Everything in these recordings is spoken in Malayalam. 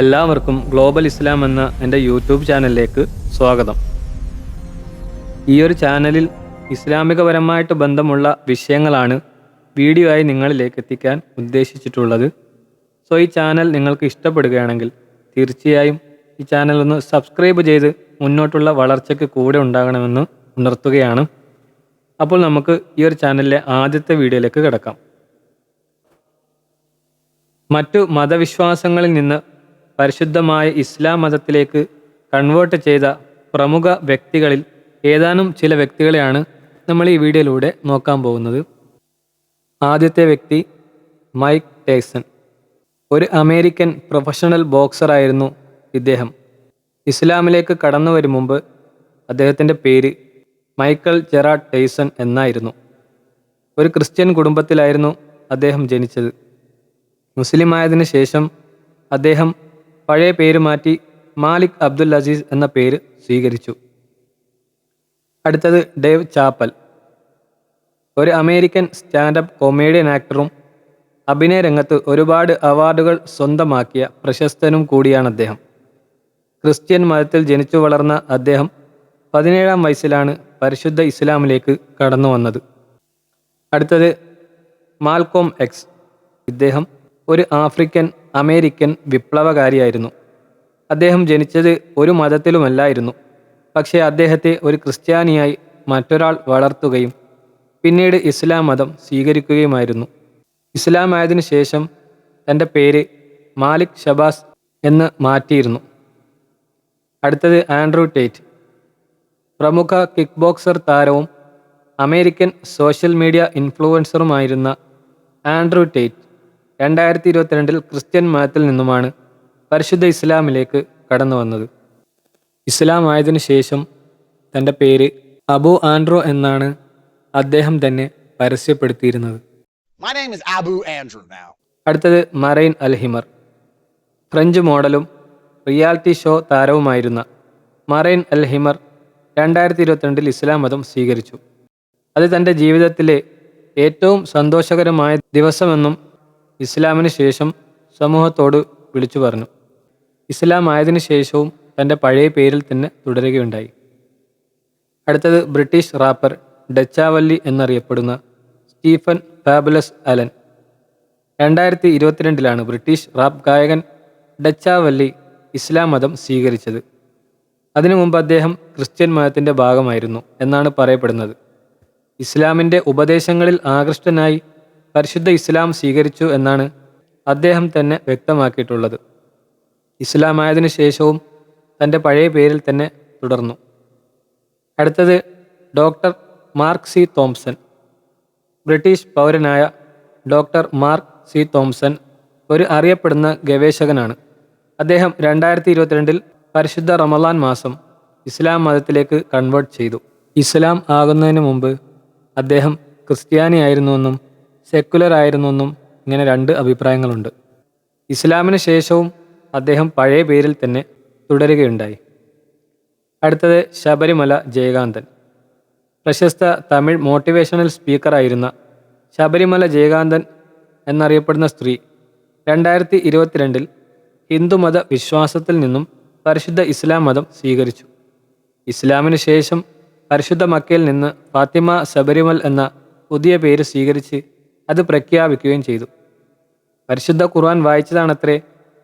എല്ലാവർക്കും ഗ്ലോബൽ ഇസ്ലാം എന്ന എന്റെ യൂട്യൂബ് ചാനലിലേക്ക് സ്വാഗതം. ഈ ഒരു ചാനലിൽ ഇസ്ലാമികപരമായിട്ട് ബന്ധമുള്ള വിഷയങ്ങളാണ് വീഡിയോ ആയി നിങ്ങളിലേക്ക് എത്തിക്കാൻ ഉദ്ദേശിച്ചിട്ടുള്ളത്. സോ ഈ ചാനൽ നിങ്ങൾക്ക് ഇഷ്ടപ്പെടുകയാണെങ്കിൽ തീർച്ചയായും ഈ ചാനൽ ഒന്ന് സബ്സ്ക്രൈബ് ചെയ്ത് മുന്നോട്ടുള്ള വളർച്ചയ്ക്ക് കൂടെ ഉണ്ടാകണമെന്ന് ഉണർത്തുകയാണ്. അപ്പോൾ നമുക്ക് ഈ ഒരു ചാനലിലെ ആദ്യത്തെ വീഡിയോയിലേക്ക് കിടക്കാം. മറ്റു മതവിശ്വാസങ്ങളിൽ നിന്ന് പരിശുദ്ധമായ ഇസ്ലാം മതത്തിലേക്ക് കൺവേർട്ട് ചെയ്ത പ്രമുഖ വ്യക്തികളിൽ ഏതാനും ചില വ്യക്തികളെയാണ് നമ്മൾ ഈ വീഡിയോയിലൂടെ നോക്കാൻ പോകുന്നത്. ആദ്യത്തെ വ്യക്തി മൈക്ക് ടേസൺ. ഒരു അമേരിക്കൻ പ്രൊഫഷണൽ ബോക്സറായിരുന്നു ഇദ്ദേഹം. ഇസ്ലാമിലേക്ക് കടന്നു വരും മുമ്പ് അദ്ദേഹത്തിന്റെ പേര് മൈക്കൽ ജെറാഡ് ടേസൺ എന്നായിരുന്നു. ഒരു ക്രിസ്ത്യൻ കുടുംബത്തിലായിരുന്നു അദ്ദേഹം ജനിച്ചത്. മുസ്ലിം ആയതിനു ശേഷം അദ്ദേഹം പഴയ പേര് മാറ്റി മാലിക് അബ്ദുൽ അസീസ് എന്ന പേര് സ്വീകരിച്ചു. അടുത്തത് ഡേവ് ചാപ്പൽ. ഒരു അമേരിക്കൻ സ്റ്റാൻഡപ്പ് കൊമേഡിയൻ ആക്ടറും അഭിനയ രംഗത്ത് ഒരുപാട് അവാർഡുകൾ സ്വന്തമാക്കിയ പ്രശസ്തനും കൂടിയാണ് അദ്ദേഹം. ക്രിസ്ത്യൻ മതത്തിൽ ജനിച്ചു വളർന്ന അദ്ദേഹം പതിനേഴാം വയസ്സിലാണ് പരിശുദ്ധ ഇസ്ലാമിലേക്ക് കടന്നു വന്നത്. അടുത്തത് മാൽക്കോം എക്സ്. ഇദ്ദേഹം ഒരു ആഫ്രിക്കൻ അമേരിക്കൻ വിപ്ലവകാരിയായിരുന്നു. അദ്ദേഹം ജനിച്ചത് ഒരു മതത്തിലുമല്ലായിരുന്നു. പക്ഷേ അദ്ദേഹത്തെ ഒരു ക്രിസ്ത്യാനിയായി മറ്റൊരാൾ വളർത്തുകയും പിന്നീട് ഇസ്ലാം മതം സ്വീകരിക്കുകയുമായിരുന്നു. ഇസ്ലാം ആയതിനു ശേഷം തന്റെ പേര് മാലിക് ഷബാസ് എന്ന് മാറ്റിയിരുന്നു. അടുത്തത് ആൻഡ്രൂ ടേറ്റ് പ്രമുഖ കിക്ക് ബോക്സർ താരവും അമേരിക്കൻ സോഷ്യൽ മീഡിയ ഇൻഫ്ലുവൻസറുമായിരുന്ന ആൻഡ്രൂ ടേറ്റ് രണ്ടായിരത്തി ഇരുപത്തിരണ്ടിൽ ക്രിസ്ത്യൻ മതത്തിൽ നിന്നുമാണ് പരിശുദ്ധ ഇസ്ലാമിലേക്ക് കടന്നു വന്നത്. ഇസ്ലാം ആയതിനു ശേഷം തന്റെ പേര് അബു ആൻഡ്രോ എന്നാണ് അദ്ദേഹം തന്നെ പരസ്യപ്പെടുത്തിയിരുന്നത്. അടുത്തത് മറൈൻ അൽഹിമർ. ഫ്രഞ്ച് മോഡലും റിയാലിറ്റി ഷോ താരവുമായിരുന്ന മറൈൻ അൽഹിമർ രണ്ടായിരത്തി ഇരുപത്തിരണ്ടിൽ ഇസ്ലാം മതം സ്വീകരിച്ചു. അത് തന്റെ ജീവിതത്തിലെ ഏറ്റവും സന്തോഷകരമായ ദിവസമെന്നും ഇസ്ലാമിന് ശേഷം സമൂഹത്തോട് വിളിച്ചു പറഞ്ഞു. ഇസ്ലാം ആയതിനു ശേഷവും തന്റെ പഴയ പേരിൽ തന്നെ തുടരുകയുണ്ടായി. അടുത്തത് ബ്രിട്ടീഷ് റാപ്പർ ഡച്ചാവല്ലി എന്നറിയപ്പെടുന്ന സ്റ്റീഫൻ ഫാബുലസ് അലൻ രണ്ടായിരത്തി ഇരുപത്തിരണ്ടിലാണ് ബ്രിട്ടീഷ് റാപ്പ് ഗായകൻ ഡച്ചാവല്ലി ഇസ്ലാം മതം സ്വീകരിച്ചത്. അതിനു മുമ്പ് അദ്ദേഹം ക്രിസ്ത്യൻ മതത്തിന്റെ ഭാഗമായിരുന്നു എന്നാണ് പറയപ്പെടുന്നത്. ഇസ്ലാമിന്റെ ഉപദേശങ്ങളിൽ ആകൃഷ്ടനായി പരിശുദ്ധ ഇസ്ലാം സ്വീകരിച്ചു എന്നാണ് അദ്ദേഹം തന്നെ വ്യക്തമാക്കിയിട്ടുള്ളത്. ഇസ്ലാമായതിനു ശേഷവും തന്റെ പഴയ പേരിൽ തന്നെ തുടർന്നു. അടുത്തത് doctor Mark C Thomson. British പൗരനായ doctor Mark C Thomson ഒരു അറിയപ്പെടുന്ന ഗവേഷകനാണ്. അദ്ദേഹം രണ്ടായിരത്തി ഇരുപത്തിരണ്ടിൽ പരിശുദ്ധ റമലാൻ മാസം ഇസ്ലാം മതത്തിലേക്ക് കൺവേർട്ട് ചെയ്തു. ഇസ്ലാം ആകുന്നതിന് മുമ്പ് അദ്ദേഹം ക്രിസ്ത്യാനിയായിരുന്നുവെന്നും സെക്കുലർ ആയിരുന്നുവെന്നും ഇങ്ങനെ രണ്ട് അഭിപ്രായങ്ങളുണ്ട്. ഇസ്ലാമിന് ശേഷവും അദ്ദേഹം പഴയ പേരിൽ തന്നെ തുടരുകയുണ്ടായി. അടുത്തത് ശബരിമല ജയകാന്തൻ. പ്രശസ്ത തമിഴ് മോട്ടിവേഷണൽ സ്പീക്കറായിരുന്ന ശബരിമല ജയകാന്തൻ എന്നറിയപ്പെടുന്ന സ്ത്രീ രണ്ടായിരത്തി ഇരുപത്തിരണ്ടിൽ ഹിന്ദുമത വിശ്വാസത്തിൽ നിന്നും പരിശുദ്ധ ഇസ്ലാം മതം സ്വീകരിച്ചു. ഇസ്ലാമിന് ശേഷം പരിശുദ്ധ മക്കയിൽ നിന്ന് ഫാത്തിമ ശബരിമൽ എന്ന പുതിയ പേര് സ്വീകരിച്ച് അത് പ്രഖ്യാപിക്കുകയും ചെയ്തു. പരിശുദ്ധ ഖുർആൻ വായിച്ചതാണത്രേ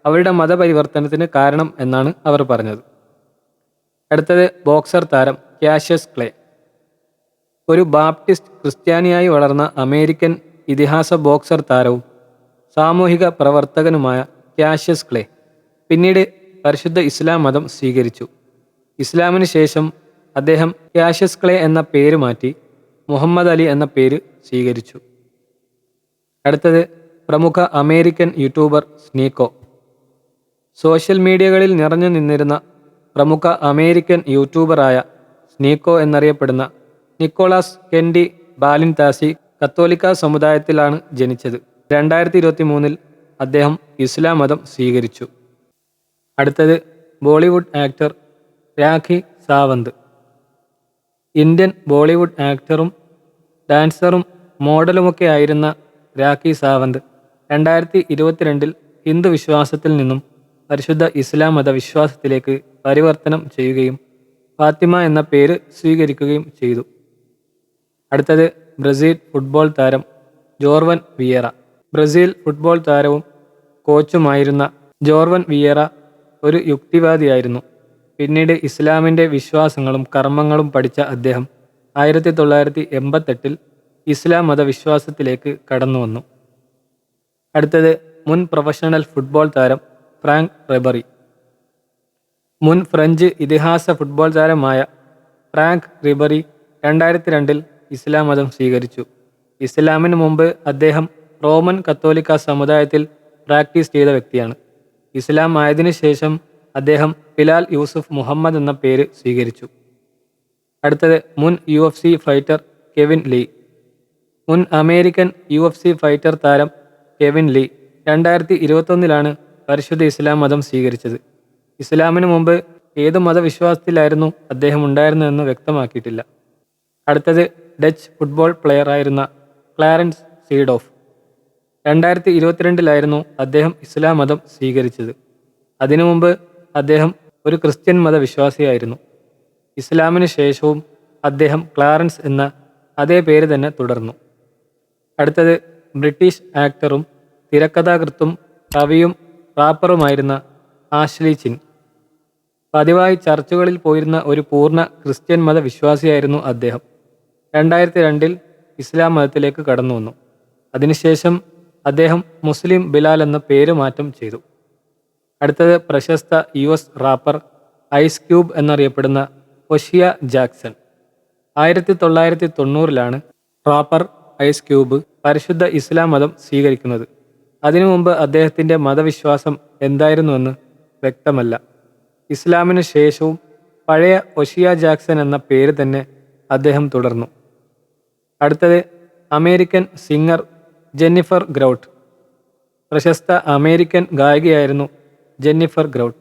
അവരുടെ മതപരിവർത്തനത്തിന് കാരണം എന്നാണ് അവർ പറഞ്ഞത്. അടുത്തത് ബോക്സർ താരം ക്യാഷ്യസ് ക്ലേ. ഒരു ബാപ്റ്റിസ്റ്റ് ക്രിസ്ത്യാനിയായി വളർന്ന അമേരിക്കൻ ഇതിഹാസ ബോക്സർ താരവും സാമൂഹിക പ്രവർത്തകനുമായ ക്യാഷ്യസ് ക്ലേ പിന്നീട് പരിശുദ്ധ ഇസ്ലാം മതം സ്വീകരിച്ചു. ഇസ്ലാമിന് ശേഷം അദ്ദേഹം ക്യാഷ്യസ് ക്ലേ എന്ന പേര് മാറ്റി മുഹമ്മദ് അലി എന്ന പേര് സ്വീകരിച്ചു. അടുത്തത് പ്രമുഖ അമേരിക്കൻ യൂട്യൂബർ സ്നീക്കോ. സോഷ്യൽ മീഡിയകളിൽ നിറഞ്ഞു നിന്നിരുന്ന പ്രമുഖ അമേരിക്കൻ യൂട്യൂബറായ സ്നീക്കോ എന്നറിയപ്പെടുന്ന നിക്കോളാസ് കെൻഡി ബാലിൻതാസി കത്തോലിക്ക സമുദായത്തിലാണ് ജനിച്ചത്. രണ്ടായിരത്തി ഇരുപത്തി മൂന്നിൽ അദ്ദേഹം ഇസ്ലാം മതം സ്വീകരിച്ചു. അടുത്തത് ബോളിവുഡ് ആക്ടർ രാഖി സാവന്ത്. ഇന്ത്യൻ ബോളിവുഡ് ആക്ടറും ഡാൻസറും മോഡലുമൊക്കെ ആയിരുന്ന രാഖി സാവന്ത്. രണ്ടായിരത്തി ഇരുപത്തിരണ്ടിൽ ഹിന്ദു വിശ്വാസത്തിൽ നിന്നും പരിശുദ്ധ ഇസ്ലാം മത വിശ്വാസത്തിലേക്ക് പരിവർത്തനം ചെയ്യുകയും ഫാത്തിമ എന്ന പേര് സ്വീകരിക്കുകയും ചെയ്തു. അടുത്തത് ബ്രസീൽ ഫുട്ബോൾ താരം ജോർവൻ വിയേറ. ബ്രസീൽ ഫുട്ബോൾ താരവും കോച്ചുമായിരുന്ന ജോർവൻ വിയേറ ഒരു യുക്തിവാദിയായിരുന്നു. പിന്നീട് ഇസ്ലാമിന്റെ വിശ്വാസങ്ങളും കർമ്മങ്ങളും പഠിച്ച അദ്ദേഹം ആയിരത്തി തൊള്ളായിരത്തി എൺപത്തെട്ടിൽ ഇസ്ലാം മതവിശ്വാസത്തിലേക്ക് കടന്നു വന്നു. അടുത്തത് മുൻ പ്രൊഫഷണൽ ഫുട്ബോൾ താരം ഫ്രാങ്ക് റെബറി. മുൻ ഫ്രഞ്ച് ഇതിഹാസ ഫുട്ബോൾ താരമായ ഫ്രാങ്ക് റിബറി രണ്ടായിരത്തി രണ്ടിൽ ഇസ്ലാം മതം സ്വീകരിച്ചു. ഇസ്ലാമിന് മുമ്പ് അദ്ദേഹം റോമൻ കത്തോലിക്ക സമുദായത്തിൽ പ്രാക്ടീസ് ചെയ്ത വ്യക്തിയാണ്. ഇസ്ലാം ആയതിനു ശേഷം അദ്ദേഹം ഫിലാൽ യൂസുഫ് മുഹമ്മദ് എന്ന പേര് സ്വീകരിച്ചു. അടുത്തത് മുൻ യു ഫൈറ്റർ കെവിൻ ലീ. മുൻ American U F C fighter താരം കെവിൻ ലീ രണ്ടായിരത്തി ഇരുപത്തൊന്നിലാണ് പരിശുദ്ധ ഇസ്ലാം മതം സ്വീകരിച്ചത്. ഇസ്ലാമിന് മുമ്പ് ഏത് മതവിശ്വാസത്തിലായിരുന്നു അദ്ദേഹം ഉണ്ടായിരുന്നതെന്ന് വ്യക്തമാക്കിയിട്ടില്ല. അടുത്തത് ഡച്ച് ഫുട്ബോൾ പ്ലെയറായിരുന്ന ക്ലാരൻസ് സീഡോഫ്. രണ്ടായിരത്തി ഇരുപത്തിരണ്ടിലായിരുന്നു അദ്ദേഹം ഇസ്ലാം മതം സ്വീകരിച്ചത്. അതിനു മുമ്പ് അദ്ദേഹം ഒരു ക്രിസ്ത്യൻ മതവിശ്വാസിയായിരുന്നു. ഇസ്ലാമിന് ശേഷവും അദ്ദേഹം ക്ലാരൻസ് എന്ന അതേ പേര് തന്നെ തുടർന്നു. അടുത്തത് ബ്രിട്ടീഷ് ആക്ടറും തിരക്കഥാകൃത്തും കവിയും റാപ്പറുമായിരുന്ന ആഷ്ലി ചിൻ. പതിവായി ചർച്ചുകളിൽ പോയിരുന്ന ഒരു പൂർണ ക്രിസ്ത്യൻ മത വിശ്വാസിയായിരുന്നു അദ്ദേഹം. രണ്ടായിരത്തി രണ്ടിൽ ഇസ്ലാം മതത്തിലേക്ക് കടന്നു വന്നു. അതിനുശേഷം അദ്ദേഹം മുസ്ലിം ബിലാൽ എന്ന പേര് മാറ്റം ചെയ്തു. അടുത്തത് പ്രശസ്ത U S rapper Ice Cube എന്നറിയപ്പെടുന്ന ഒഷിയ ജാക്സൺ. ആയിരത്തി തൊള്ളായിരത്തി തൊണ്ണൂറിലാണ് റാപ്പർ ഐസ് ക്യൂബ് പരിശുദ്ധ ഇസ്ലാം മതം സ്വീകരിക്കുന്നത്. അതിനു മുമ്പ് അദ്ദേഹത്തിന്റെ മതവിശ്വാസം എന്തായിരുന്നുവെന്ന് വ്യക്തമല്ല. ഇസ്ലാമിന് ശേഷവും പഴയ ഒഷിയ ജാക്സൺ എന്ന പേര് തന്നെ അദ്ദേഹം തുടർന്നു. അടുത്തത് അമേരിക്കൻ സിംഗർ ജെന്നിഫർ ഗ്രൗട്ട്. പ്രശസ്ത അമേരിക്കൻ ഗായികയായിരുന്നു ജെന്നിഫർ ഗ്രൗട്ട്.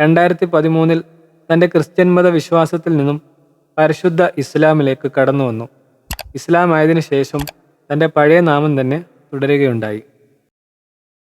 രണ്ടായിരത്തി പതിമൂന്നിൽ തന്റെ ക്രിസ്ത്യൻ മത വിശ്വാസത്തിൽ നിന്നും പരിശുദ്ധ ഇസ്ലാമിലേക്ക് കടന്നു വന്നു ഇസ്ലാം ആയതിനു ശേഷം തന്റെ പഴയ നാമം തന്നെ തുടരുകയുണ്ടായി.